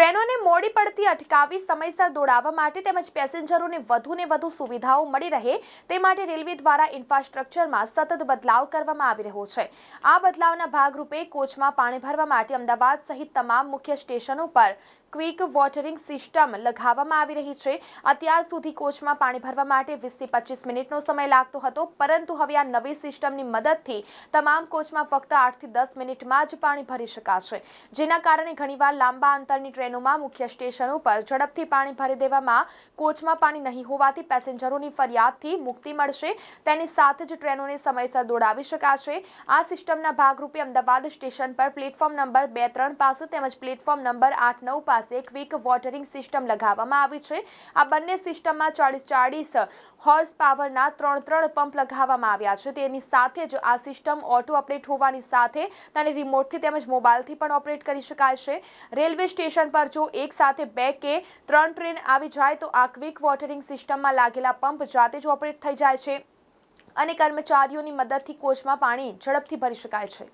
ટ્રેનોને મોડી પડતી અટકાવી સમયસર દોડાવવા માટે તેમજ પેસેન્જરોને વધુને વધુ સુવિધાઓ મળી રહે તે માટે રેલવે દ્વારા ઇન્ફ્રાસ્ટ્રક્ચરમાં સતત બદલાવ કરવામાં આવી રહ્યો છે. આ બદલાવના ભાગરૂપે કોચમાં પાણી ભરવા માટે અમદાવાદ સહિત તમામ મુખ્ય સ્ટેશનો પર ક્વિક વોટરિંગ સિસ્ટમ લગાવવામાં આવી રહી છે. અત્યાર સુધી કોચમાં પાણી ભરવા માટે વીસથી પચીસ મિનિટનો સમય લાગતો હતો, પરંતુ હવે આ નવી સિસ્ટમની મદદથી તમામ કોચમાં ફક્ત આઠથી દસ મિનિટમાં જ પાણી ભરી શકાશે, જેના કારણે ઘણીવાર લાંબા અંતરની ટ્રેનોમાં મુખ્ય સ્ટેશન ઉપર ઝડપથી પાણી ભરી દેવામાં કોચમાં પાણી નહીં હોવાથી પેસેન્જરોની ફરિયાદથી મુક્તિ મળશે. તેની સાથે જ ટ્રેનોને સમયસર દોડાવી શકાશે. આ સિસ્ટમના ભાગરૂપે અમદાવાદ સ્ટેશન પર પ્લેટફોર્મ નંબર બે ત્રણ પાસે તેમજ પ્લેટફોર્મ નંબર આઠ નવ પાસે ક્વિક વોટરિંગ સિસ્ટમ લગાવવામાં આવી છે. આ બંને સિસ્ટમમાં ચાળીસ ચાળીસ હોર્સ પાવરના ત્રણ ત્રણ પંપ લગાવવામાં આવ્યા છે. તેની સાથે જ આ સિસ્ટમ ઓટો અપડેટ હોવાની સાથે તેને રિમોટથી તેમજ મોબાઈલથી પણ ઓપરેટ કરી શકાય છે. રેલવે સ્ટેશન પર જો એક સાથે બે કે ત્રણ ટ્રેન આવી જાય તો આ ક્વિક વોટરિંગ સિસ્ટમમાં લાગેલા પંપ જાતે જ ઓપરેટ થઈ જાય છે અને કર્મચારીઓની મદદથી કોચમાં પાણી ઝડપથી ભરી શકાય છે.